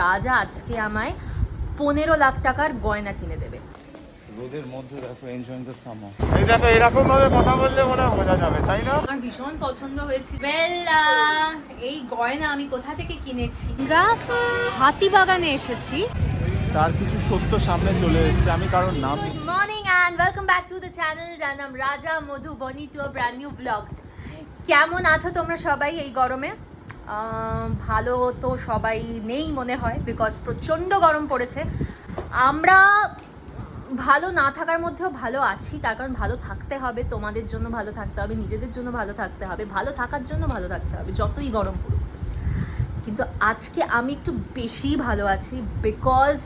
রাজা আজকে আমায় পনেরো লাখ টাকার গয়না কিনে দেবে। রোদের মধ্যে দেখো এনজয়িং দ্য সামার এই দেখো এরকম ভাবে কথা বললে মনে বোঝা যাবে তাই না? আমার ভীষণ পছন্দ হয়েছে ওয়েল এই গয়না আমি কোথা থেকে কিনেছি? আমরা হাতিবাগানে এসেছি। তার কিছু সত্য সামনে চলে এসেছে আমি নাম good morning and welcome back to the channel যার নাম Raja Madhubani to brand new blog কেমন আছো তোমরা সবাই এই গরমে? ভালো তো সবাই নেই মনে হয় বিকজ প্রচণ্ড গরম পড়েছে। আমরা ভালো না থাকার মধ্যেও ভালো আছি, তার কারণ ভালো থাকতে হবে, তোমাদের জন্য ভালো থাকতে হবে, নিজেদের জন্য ভালো থাকতে হবে, ভালো থাকার জন্য ভালো থাকতে হবে, যতই গরম পড়ুক। কিন্তু আজকে আমি একটু বেশি ভালো আছি বিকজ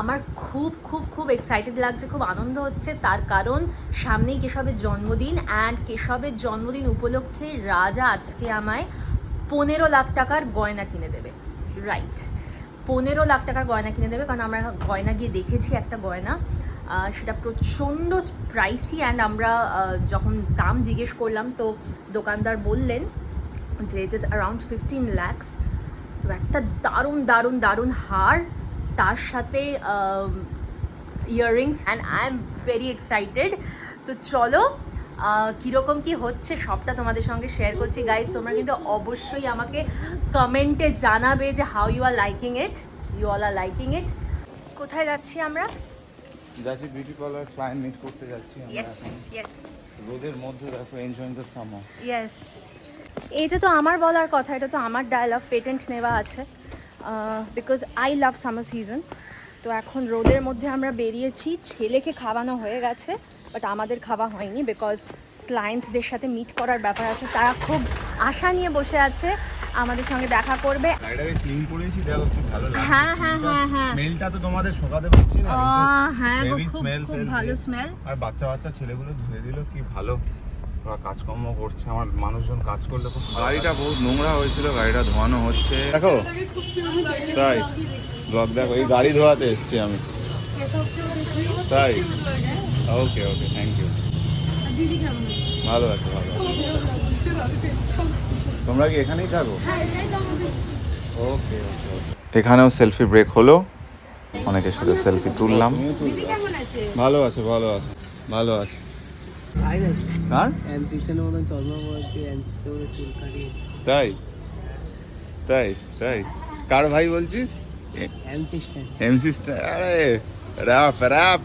আমার খুব খুব খুব এক্সাইটেড লাগছে, খুব আনন্দ হচ্ছে, তার কারণ সামনেই কেশবের জন্মদিন অ্যান্ড কেশবের জন্মদিন উপলক্ষে রাজা আজকে আমায় পনেরো লাখ টাকার গয়না কিনে দেবে। রাইট পনেরো লাখ টাকার গয়না কিনে দেবে, কারণ আমরা গয়না গিয়ে দেখেছি একটা গয়না সেটা প্রচণ্ড প্রাইসি অ্যান্ড আমরা যখন দাম জিজ্ঞেস করলাম, তো দোকানদার বললেন যে it is around fifteen lakhs তো একটা দারুণ দারুণ দারুণ হার, তার সাথে earrings and I am very excited তো চলো কীরকম কি হচ্ছে সবটা তোমাদের সঙ্গে শেয়ার করছি। গাইজ তোমরা কিন্তু অবশ্যই আমাকে কমেন্টে জানাবে যে how you are liking it you all are liking it কোথায় যাচ্ছি আমরা? যাচ্ছি বিউটি পার্লার ক্লায়েন্ট মিট করতে যাচ্ছি আমরা ইয়েস রোদের মধ্যে দেখো এনজয়িং দ্য সামার ইয়েস এটা তো আমার বলার কথা এটা তো আমার ডায়লগ পেটেন্ট নেওয়া আছে। Because I love summer season তো এখন রোদের মধ্যে আমরা বেরিয়েছি ছেলেকে খাওয়ানো হয়ে গেছে। বাট আমাদের খাওয়া হয়নি বিকজ ক্লায়েন্টদের সাথে মিট করার ব্যাপার আছে। তারা খুব আশা নিয়ে বসে আছে আমাদের সঙ্গে দেখা করবে। গাড়িটাকে ক্লিন করেছি দেখো কি ভালো লাগছে। হ্যাঁ, হ্যাঁ, হ্যাঁ, হ্যাঁ। স্মেলটা তো তোমাদের শোকাতে পারছি না হ্যাঁ খুব খুব ভালো স্মেল আর বাচ্চা বাচ্চা ছেলেগুলো ধুয়ে দিল কি ভালো। ওরা কাজকর্ম করছে আমার মানুষজন কাজ করলে খুব গাড়িটা বহুত নোংরা হয়েছিল গাড়িটা ধোয়ানো হচ্ছে। দেখো তাই ব্লগ দেখো এই গাড়ি ধোয়াতে এসছি আমি। তাই। ওকে ওকে থ্যাংক ইউ ভালো আছে ভালো তোমরা কি এখানেই থাকো? ওকে ওকে এখানেও সেলফি ব্রেক হলো। অনেকের সাথে সেলফি তুললাম। ভালো আছে ভালো আছে ভালো আছে। তাই তাই? তাই তাই। কার ভাই বলছিস? এম সিস্টার আরে র্যাপ র্যাপ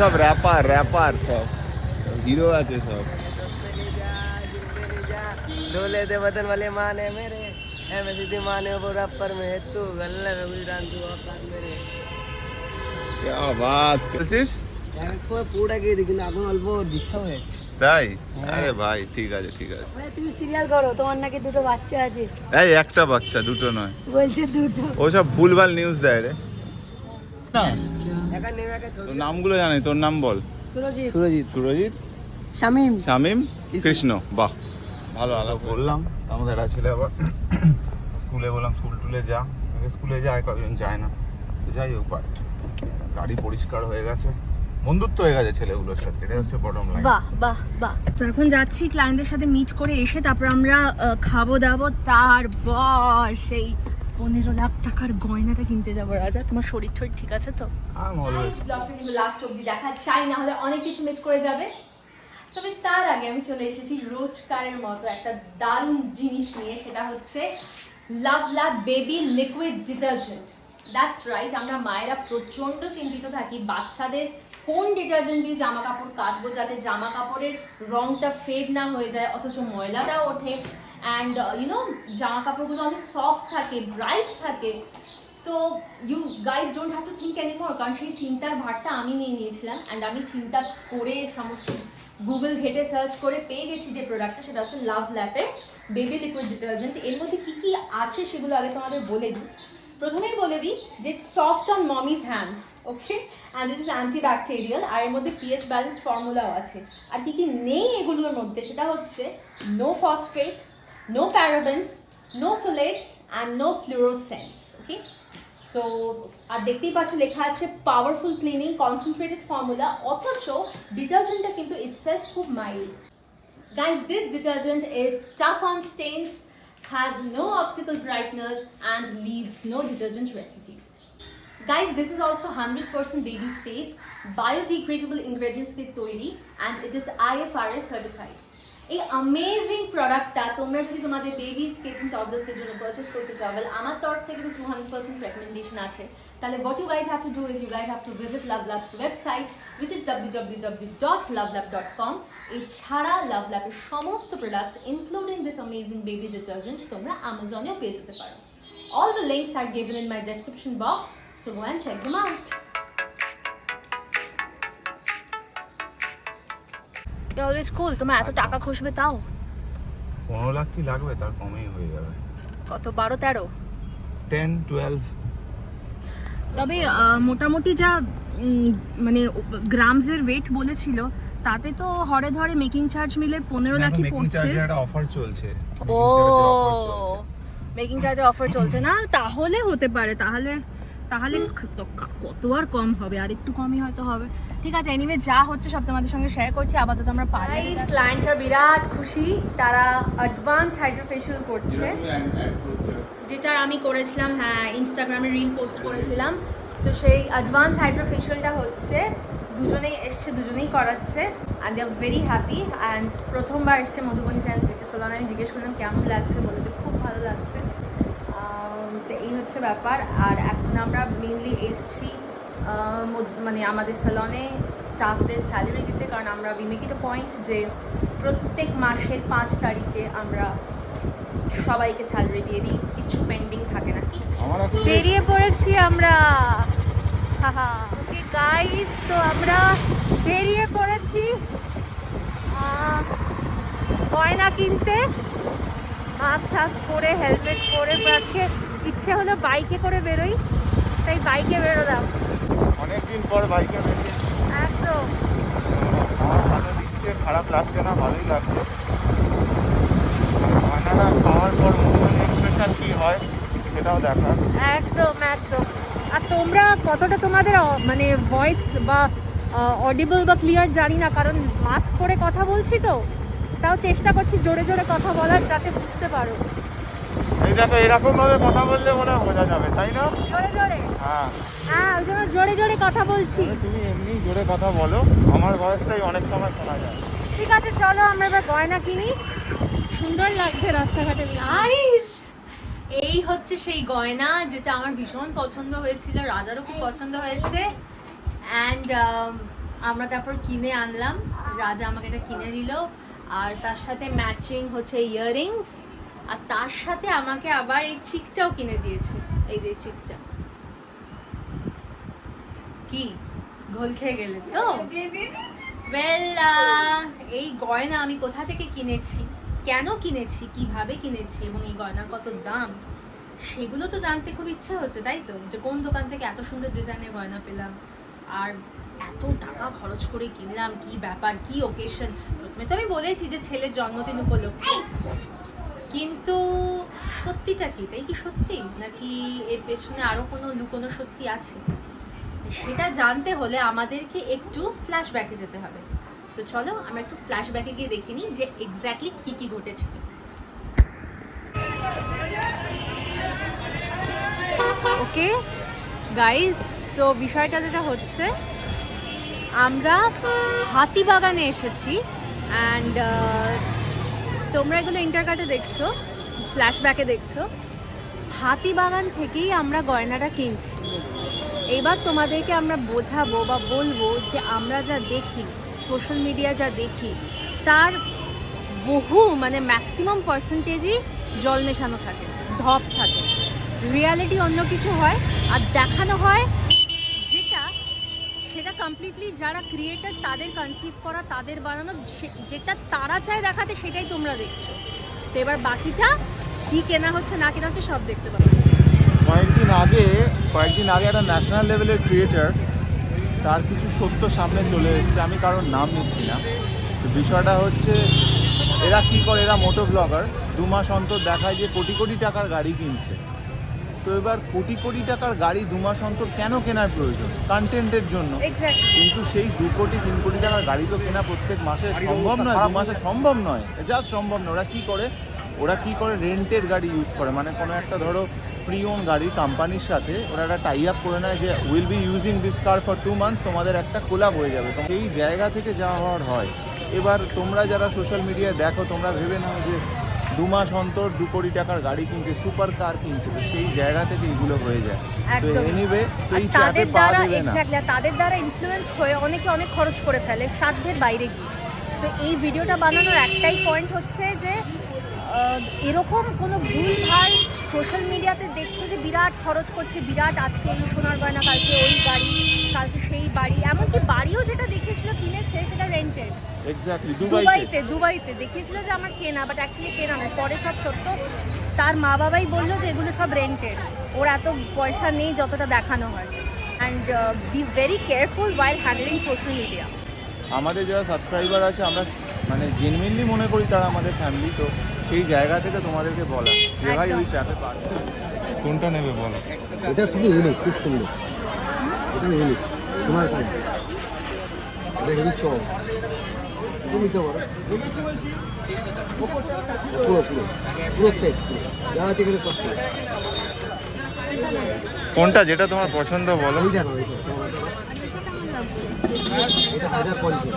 সব র্যাপার র্যাপার সব হিরো আছে সব डोले दे बदन वाले माने मेरे एम सीधी माने वो रैपर में तू गल्ले में गुजरान तू औकात मेरे क्या बात বলছিস এক সময় পুরোটা গিয়ে দেখি না এখন অল্প ডিস্টার্ব হয়ে তাই আরে ভাই ঠিক আছে ঠিক আছে তুমি সিরিয়াল করো তোমার নাকি দুটো বাচ্চা আছে এই একটা বাচ্চা দুটো নয় বলছে দুটো ওসব ভুলভাল নিউজ দেয় রে না? নামগুলো জানি তোর নাম বল। সুরজিৎ। সুরজিৎ। সুরজিৎ? শামিম। শামিম? কৃষ্ণ বাহ। ভালো আলাপ বললাম আমাদের একটা ছেলে আবার স্কুলে বললাম স্কুল টুলে যা। স্কুলে যায় কয়েকজন যায় না। যাই হোক বাট গাড়ি পরিষ্কার হয়ে গেছে। বন্ধুত্ব হয়ে গেছে ছেলেগুলোর সাথে। এটাই হচ্ছে বটম লাইন বাহ বাহ বাহ। তো এখন যাচ্ছি ক্লায়েন্টের সাথে মিট করে এসে তারপর আমরা খাব দাবো তারপর সেই পনেরো লাখ টাকার গয়নাটা কিনতে যাব রাজা। তোমার শরীর টরীর ঠিক আছে তো? ব্লগটা কিন্তু লাস্ট অবধি দেখা চাই না হলে অনেক কিছু মিস করে যাবে। তবে তার আগে আমি চলে এসেছি রোজকারের মতো একটা দারুণ জিনিস নিয়ে সেটা হচ্ছে love love baby liquid detergent that's right আমরা মায়েরা প্রচণ্ড চিন্তিত থাকি বাচ্চাদের কোন ডিটারজেন্ট দিয়ে জামা কাপড় কাচবো যাতে জামা কাপড়ের রংটা ফেড না হয়ে যায় অথচ ময়লাটা ওঠে। অ্যান্ড ইউনো জামা কাপড়গুলো অনেক সফট থাকে ব্রাইট থাকে। তো you guys don't have to think anymore কারণ সেই চিন্তার ভারটা আমি নিয়ে নিয়েছিলাম। অ্যান্ড আমি চিন্তা করে সমস্ত গুগল ঘেটে সার্চ করে পেয়ে গেছি যে প্রোডাক্টটা সেটা হচ্ছে লাভ ল্যাপের বেবি লিকুইড ডিটারজেন্ট এর মধ্যে কী কী আছে সেগুলো আগে তোমাদের বলে দিই। প্রথমেই বলে দিই যে soft on mommy's hands okay and this is antibacterial আর এর মধ্যে পিএইচ ব্যালেন্স ফর্মুলাও আছে। আর কী কী নেই এগুলোর মধ্যে, সেটা হচ্ছে no phosphate No parabens no folates and no fluorescence okay so আর দেখতেই পাচ্ছ লেখা আছে পাওয়ারফুল ক্লিনিং কনসেন্ট্রেটেড ফর্মুলা অথচ ডিটারজেন্টটা কিন্তু ইটসেলফ খুব mild Guys, this detergent is tough on stains, has no optical brighteners, and leaves no detergent residue. Guys, this is also 100% baby safe, biodegradable ingredients দিয়ে তৈরি and it is IFRS certified. এই amazing প্রোডাক্টটা তোমরা যদি তোমাদের babies kids and টডলার্সের জন্য purchase করতে চাও well আমার তরফ থেকে তো টু হান্ড্রেড পার্সেন্ট রেকমেন্ডেশন আছে। তাহলে what you guys have to do is you guys have to visit Love Labs website which is W W W dot Love Lab dot com এছাড়া লাভ ল্যাবের সমস্ত products including this amazing baby detergent তোমরা অ্যামাজনেও পেয়ে যেতে পারো। All the links are given in my description box, so go and check them out. Always cool তোমার এত টাকা খসবে তাও? পনেরো লাখ কি লাগবে? তার কমেই হয়ে যাবে। কত? বারো তেরো? Ten twelve. তবে মোটামুটি যা মানে গ্রামসের ওয়েট বলেছিল তাতে তো হরে ধরে মেকিং চার্জ মিলে পনেরো লাখই মেকিং পড়ছে। চার্জে একটা অফার চলছে। ও মেকিং চার্জে অফার চলছে না? তাহলে হতে পারে তাহলে তাহলে কত আর কম হবে? আর একটু কমই হয়তো হবে। ঠিক আছে এনিমে যা হচ্ছে সব তোমাদের সঙ্গে শেয়ার করছি, আপাতত আমরা পারি ক্লায়েন্টরা বিরাট খুশি। তারা অ্যাডভান্স হাইড্রোফেশিয়াল করছে। যেটা আমি করেছিলাম হ্যাঁ ইনস্টাগ্রামে রিল পোস্ট করেছিলাম। তো সেই অ্যাডভান্স হাইড্রোফেশিয়ালটা হচ্ছে, দুজনেই এসছে, দুজনেই করাচ্ছে and they are very happy and প্রথমবার এসছে মধুবনী চ্যানেল বিচে সোলান আমি জিজ্ঞেস করলাম, কেমন লাগছে? বলে যে খুব ভালো লাগছে। তো এই হচ্ছে ব্যাপার। আর এখন আমরা মেনলি এসছি মানে আমাদের স্যালনে স্টাফদের স্যালারি দিতে কারণ আমরা we make it a point যে প্রত্যেক মাসের পাঁচ তারিখে আমরা সবাইকে স্যালারি দিয়ে দিই কিছু পেন্ডিং থাকে না। কি? বেরিয়ে পড়েছি আমরা। ওকে গাইস তো আমরা বেরিয়ে পড়েছি। গয়না কিনতে। মাস্ক টাস্ক পরে হেলমেট পরে আজকে ইচ্ছে হলো বাইকে করে বেরোই। তাই বাইকে বেরোলাম অনেকদিন পর বাইকে বেরিয়ে একদম। ভালো দিচ্ছে খারাপ লাগছে না ভালোই লাগছে। গয়নাটা খাওয়ার পর মনে এক্সপ্রেশন কি হয় সেটাও দেখার। একদম একদম। আর তোমরা কতটা তোমাদের মানে ভয়েস বা অডিবল বা ক্লিয়ার জানি না কারণ মাস্ক পরে কথা বলছি তো তাও চেষ্টা করছি জোরে জোরে কথা বলার যাতে বুঝতে পারো। এই দেখো এরকম ভাবে কথা বললে মনে হয় বোঝা যাবে তাই না? জোরে জোরে? হ্যাঁ। হ্যাঁ ওই জন্য জোরে জোরে কথা বলছি। তুমি এমনি জোরে কথা বলো আমার ভয়েসটাই অনেক সময় শোনা যায়। ঠিক আছে চলো আমরা এবার গয়না কিনি। সুন্দর লাগছে রাস্তাঘাটে নাইস এই হচ্ছে সেই গয়না যেটা আমার ভীষণ পছন্দ হয়েছিল রাজারও খুব পছন্দ হয়েছে। অ্যান্ড আমরা তারপর কিনে আনলাম। রাজা আমাকে এটা কিনে দিল। আর তার সাথে ম্যাচিং হচ্ছে ইয়াররিংস আর তার সাথে আমাকে আবার এই চিকটাও কিনে দিয়েছে, এই যে চিকটা। কি? ঘোল খেয়ে গেলে তো? এই গয়না আমি কোথা থেকে কিনেছি? কেন কিনেছি? কীভাবে কিনেছি? এবং এই গয়নার কত দাম? সেগুলো তো জানতে খুব ইচ্ছে হচ্ছে, তাই তো? যে কোন দোকান থেকে এত সুন্দর ডিজাইনের গয়না পেলাম? আর এত টাকা খরচ করে কিনলাম, কি ব্যাপার, কি ওকেশন প্রথমে তো আমি বলেছি যে ছেলের জন্মদিন উপলক্ষে। কিন্তু সত্যিটা কি? এটাই কি সত্যি? নাকি এর পেছনে আরও কোনো লুকোনো সত্যি আছে? সেটা জানতে হলে আমাদেরকে একটু ফ্ল্যাশব্যাকে যেতে হবে। তো চলো, আমরা একটু ফ্ল্যাশব্যাকে গিয়ে দেখে নিই যে এক্স্যাক্টলি কি কি ঘটেছিল ওকে গাইস তো বিষয়টা যেটা হচ্ছে, আমরা হাতিবাগানে এসেছি অ্যান্ড তোমরা এগুলো ইন্টারকাটে দেখছ ফ্ল্যাশব্যাকে দেখছ। হাতিবাগান থেকেই আমরা গয়নাটা কিনছি। এবার তোমাদেরকে আমরা বোঝাবো বা বলব যে আমরা যা দেখি সোশ্যাল মিডিয়া যা দেখি, তার বহু মানে ম্যাক্সিমাম পার্সেন্টেজই জল মেশানো থাকে ঢপ থাকে। রিয়ালিটি অন্য কিছু হয়, আর দেখানো হয় সেটা কমপ্লিটলি যারা ক্রিয়েটার তাদের কনসিভ করা, তাদের বানানো যেটা তারা চায় দেখাতে, সেটাই তোমরা দেখছ। তো এবার বাকিটা কি কেনা হচ্ছে, না কেনা হচ্ছে, সব দেখতে পাবে। কয়েকদিন আগে কয়েকদিন আগে একটা ন্যাশনাল লেভেলের ক্রিয়েটার তার কিছু সত্য সামনে চলে এসেছে, আমি কারোর নাম নিচ্ছি না। তো বিষয়টা হচ্ছে, এরা কি করে, এরা মোটো ব্লগার দু মাস অন্তর দেখায় যে কোটি কোটি টাকার গাড়ি কিনছে। তো এবার কোটি কোটি টাকার গাড়ি দু মাস অন্তর কেন কেনার প্রয়োজন? কন্টেন্টের জন্য। কিন্তু সেই দু কোটি তিন কোটি টাকার গাড়ি তো কেনা প্রত্যেক মাসে সম্ভব নয় দু মাসে সম্ভব নয় জাস্ট সম্ভব নয়। ওরা কি করে? ওরা কি করে? রেন্টের গাড়ি ইউজ করে। মানে কোনো একটা ধরো প্রি ওন গাড়ি কোম্পানির সাথে ওরা একটা টাই আপ করে নেয় যে will be using this car for two months তোমাদের একটা কোলাপ হয়ে যাবে। তো এই জায়গা থেকে যা হওয়ার হয়। এবার তোমরা যারা সোশ্যাল মিডিয়ায় দেখো তোমরা ভেবে নাও যে দু মাস অন্তর দু কোটি টাকার গাড়ি কিনছে সুপার কার কিনছে তো সেই জায়গা থেকে এগুলো হয়ে যায়। তো এনিওয়ে এই চাপে তাদের পা দেবে না। তাদের দ্বারা ইনফ্লুয়েন্সড হয়ে অনেকে অনেক খরচ করে ফেলে সাধ্যের বাইরে গিয়ে। তো এই ভিডিওটা বানানোর একটাই পয়েন্ট হচ্ছে যে এরকম কোনো ভুল ভালো সোশ্যাল মিডিয়াতে দেখছ যে বিরাট খরচ করছে বিরাট আজকে এই সোনার গয়না কালকে ওই গাড়ি কালকে সেই বাড়ি এমনকি বাড়িও যেটা দেখিয়েছিল কিনেছে সেটা রেন্টেড এক্স্যাক্টলি দুবাইতে দুবাইতে। দেখিয়েছিল যে আমার কেনা বাট অ্যাকচুয়ালি কেনা নয়। পরে সব সত্য তার মা বাবাই বলল যে এগুলো সব রেন্টেড ওর এত পয়সা নেই যতটা দেখানো হয়। And be very careful while handling social media আমাদের যারা সাবস্ক্রাইবার আছে আমরা মানে জেনুইনলি মনে করি তারা আমাদের ফ্যামিলি তো সেই জায়গা থেকে তোমাদেরকে বলা। যে ভাই ওই চাপে পা দেবে না। কোনটা নেবে বলো? এটা খুবই ইউনিক খুব সুন্দর। এটা ইউনিক তোমার কাজ এটা তুমি নিতে পারো। পুরো পুরো। পুরো সেট যা আছে এখানে সব কোনটা যেটা তোমার পছন্দ বলো? এটা হাজার পঞ্চাশ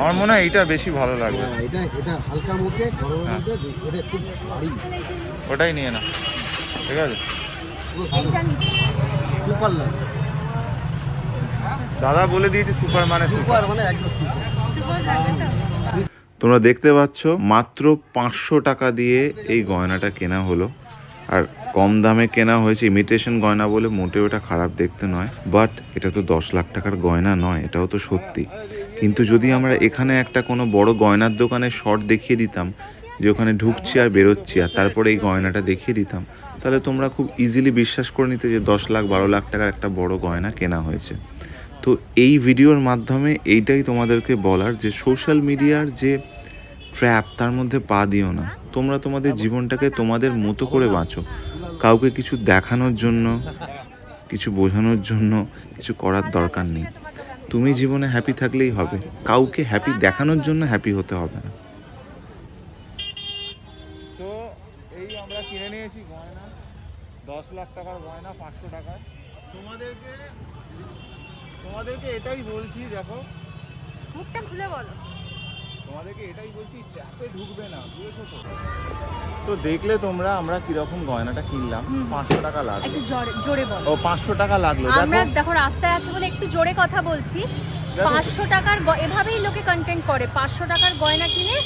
আমার মনে হয় এইটা বেশি ভালো লাগবে। এটা এটা হালকা মুখে গরমের মধ্যে এটা খুব ভারী। ওটাই নিয়ে না ঠিক আছে? সুপার দাদা বলে দিয়েছি সুপার মানে সুপার সুপার মানে একদম সুপার তোমরা দেখতে পাচ্ছ, মাত্র পাঁচশো টাকা দিয়ে এই গয়নাটা কেনা হলো। আর কম দামে কেনা হয়েছে ইমিটেশন গয়না বলে মোটেও এটা খারাপ দেখতে নয়। বাট এটা তো দশ লাখ টাকার গয়না নয়, এটাও তো সত্যি। কিন্তু যদি আমরা এখানে একটা কোনো বড় গয়নার দোকানে শর্ট দেখিয়ে দিতাম, যে ওখানে ঢুকছি আর বেরোচ্ছি, আর তারপরে এই গয়নাটা দেখিয়ে দিতাম, তাহলে তোমরা খুব ইজিলি বিশ্বাস করে নিতে যে দশ লাখ, বারো লাখ টাকার একটা বড় গয়না কেনা হয়েছে। তো এই ভিডিওর মাধ্যমে এইটাই তোমাদেরকে বলার যে সোশ্যাল মিডিয়ার যে ট্র্যাপ তার মধ্যে পা দিও না। তোমরা তোমাদের জীবনটাকে তোমাদের মতো করে বাঁচো। কাউকে কিছু দেখানোর জন্য, কিছু বোঝানোর জন্য কিছু করার দরকার নেই। তুমি জীবনে হ্যাপি থাকলেই হবে। কাউকে হ্যাপি দেখানোর জন্য হ্যাপি হতে হবে না। কিনে নিয়েছি গয়না। দশ লাখ টাকার গয়না, পাঁচশো টাকার। তোমাদেরকে তোমাদেরকে এটাই বলছি দেখো। মুখটা খুলে বলো। তোমাদেরকে এটাই বলছি চাপে ঢুকবে না বুঝেছ তো? তো দেখলে তোমরা আমরা কীরকম গয়নাটা কিনলাম পাঁচশো টাকা লাগল। একটু জোরে জোরে বলো। ও পাঁচশো টাকা লাগল আমরা দেখো রাস্তায় আছে বলে একটু জোরে কথা বলছি। পাঁচশো টাকার এভাবেই লোকে কন্টেন্ট করে। পাঁচশো টাকার গয়না কিনে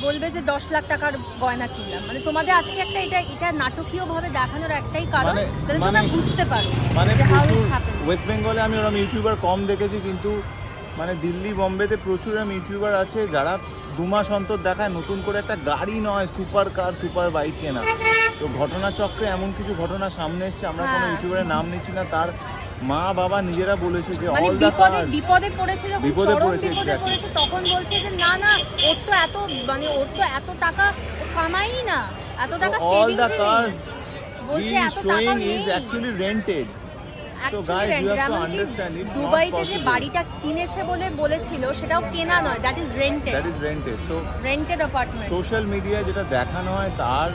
বলবে যে দশ লাখ টাকার গয়না কিনলাম। মানে তোমাদের আজকে একটা এটা এটা নাটকীয় ভাবে দেখানোর একটাই কারণ মানে- যাতে তোমরা মানে- বুঝতে পারো মানে ওয়েস্ট বেঙ্গলে আমি ওরকম ইউটিউবার কম দেখেছি কিন্তু মানে দিল্লি বোম্বেতে প্রচুর এরকম ইউটিউবার আছে যারা দু মাস অন্তর দেখায় নতুন করে একটা গাড়ি নয় সুপার কার সুপার বাইক কেনা। তো ঘটনাচক্রে এমন কিছু ঘটনা সামনে এসছে আমরা কোনো হ্যাঁ। ইউটিউবারের নাম নিচ্ছি না তার মা বাবা নিজেরা বলেছে যে মানে অল বিপদে কার বিপদে পড়েছে যখন বিপদে পড়েছে, বিপদে পড়েছে তখন বলছে যে না না ওর তো এত মানে ওর তো এত টাকা কামাই না এত টাকা all the সেভিংস cars বলছে এত টাকা নেই। understand, it's not দুবাইতে যে বাড়িটা কিনেছে বলে বলেছিল সেটাও কেনা নয় that is rented that is rented so rented apartment social মিডিয়ায় যেটা দেখানো হয় তার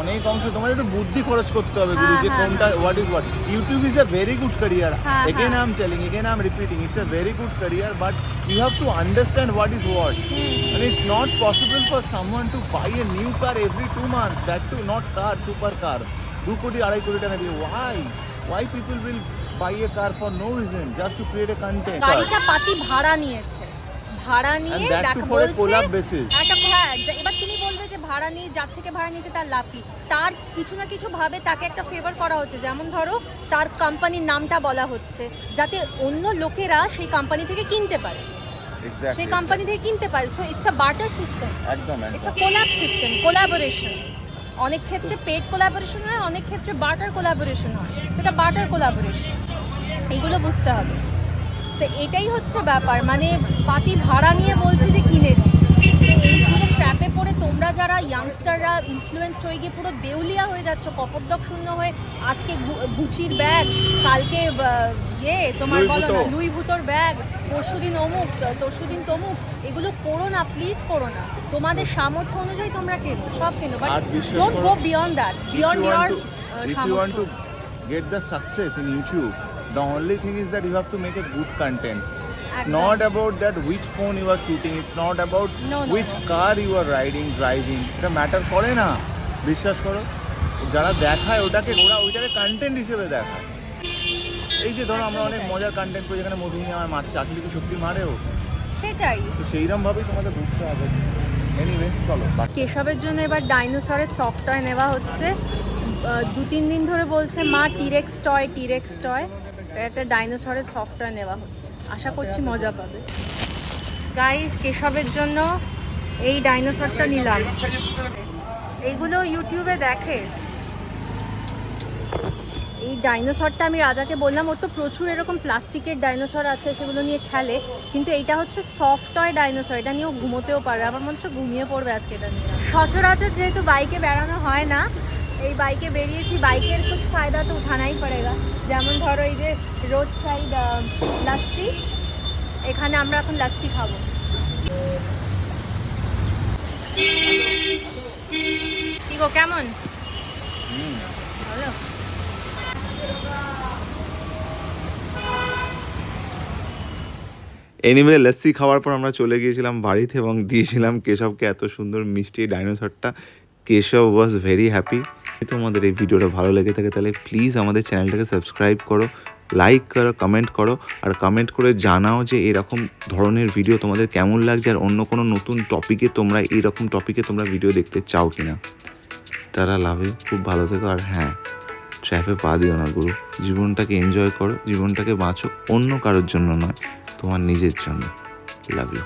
অনেক অংশ তোমাদের একটু বুদ্ধি খরচ করতে হবে গুরু হ্যাঁ, যে হ্যাঁ, কোনটা what is what YouTube is a very good career again I. Am telling again I am repeating it's a very good career but you have to understand what is what and it's not possible for someone to buy a new car every two months that too not car super car দু কোটি আড়াই কোটি টাকা দিয়ে why? Why people will buy a car for no reason just to create a content? গাড়িটা পাতি ভাড়া নিয়েছে। ভাড়া নিয়ে একটা হ্যাঁ এবার তুমি বলবে যে ভাড়া নিয়ে যার থেকে ভাড়া নিয়েছে তার লাভ কি? তার কিছু না কিছু ভাবে তাকে একটা ফেভার করা হচ্ছে। যেমন ধরো তার কোম্পানির নামটা বলা হচ্ছে যাতে অন্য লোকেরা সেই কোম্পানি থেকে কিনতে পারে। সেই কোম্পানি থেকে কিনতে পারে। So it's a barter system একদম it's a collab system collaboration অনেক ক্ষেত্রে পেড কোলাবোরেশন হয় অনেক ক্ষেত্রে বার্টার কোলাবোরেশন হয়। তো এটা বার্টার কোলাবোরেশন এইগুলো বুঝতে হবে। তো এটাই হচ্ছে ব্যাপার। মানে পাতি ভাড়া নিয়ে বলছে যে কিনেছি। এইগুলো ট্র্যাপে করে তোমরা যারা ইয়াংস্টাররা ইনফ্লুয়েন্সড হয়ে গিয়ে পুরো দেউলিয়া হয়ে যাচ্ছ কপরদক শূন্য হয়ে আজকে গুচির ব্যাগ কালকে ইয়ে তোমার বলো না। লুই ভুতোর ব্যাগ পরশুদিন অমুক তরশুদিন তমুক এগুলো করো না প্লিজ করো না। তোমাদের সামর্থ্য অনুযায়ী তোমরা কেনো সব কেনো but don't go beyond that beyond year to, if you want to get the only thing is that you have to make a good content. It's not about that which phone you are shooting. It's not about No, no, which no. car you are riding, driving. এটা matter করে না। বিশ্বাস করো। যারা দেখায় ওটাকে ওরা ওইটাকে কন্টেন্ট হিসেবে দেখায়। এই যে ধরো আমরা অনেক মজার কন্টেন্ট করি যেখানে মধুমিনী আমার মারছে আসলে কি সত্যি মারেও। সেটাই। তো সেইরকম ভাবেই তোমাদের বুঝতে হবে। এনিওয়ে চলো কেশবের জন্য এবার ডাইনোসরের সফটওয়্যার নেওয়া হচ্ছে। দু তিন দিন ধরে বলছে মা টিরেক্স টয় টিরেক্স টয় একটা ডাইনোসরের সফটওয়্যার নেওয়া হচ্ছে। আশা করছি মজা পাবে। গাইস কেশবের জন্য এই ডাইনোসরটা নিলাম। এইগুলো ইউটিউবে দেখে। এই ডাইনোসরটা আমি রাজাকে বললাম, ওর তো প্রচুর এরকম প্লাস্টিকের ডাইনোসর আছে, সেগুলো নিয়ে খেলে। কিন্তু এইটা হচ্ছে সফট টয় ডাইনোসর এটা নিয়েও ঘুমোতেও পারে আমার মনে হচ্ছে ঘুমিয়ে পড়বে আজকে এটা নিয়ে। সচরাচর যেহেতু বাইকে বেড়ানো হয় না এই বাইকে বেরিয়েছি, বাইকের কুछ ফায়দা তো উঠানাই পড়েগা। যেমন ধরো এই যে রোড সাইড লাস্সি এখানে আমরা এখন লাস্সি খাব। কেমন? ভালো? এনিওয়ে লস্যি খাওয়ার পর আমরা চলে গিয়েছিলাম বাড়িতে এবং দিয়েছিলাম কেশবকে এত সুন্দর মিষ্টি ডাইনোসরটা কেশব ওয়াজ ভেরি হ্যাপি তোমাদের এই ভিডিওটা ভালো লেগে থাকে, তাহলে প্লিজ আমাদের চ্যানেলটাকে সাবস্ক্রাইব করো লাইক করো কমেন্ট করো, আর কমেন্ট করে জানাও যে এরকম ধরনের ভিডিও তোমাদের কেমন লাগছে, আর অন্য কোনো নতুন টপিকে তোমরা এইরকম টপিকে তোমরা ভিডিও দেখতে চাও কি না তারা লাভে খুব ভালো থেকো, আর হ্যাঁ ট্র্যাফে পা দিও না গুরু। জীবনটাকে এনজয় করো, জীবনটাকে বাঁচো, অন্য কারোর জন্য নয়, তোমার নিজের জন্য। Love you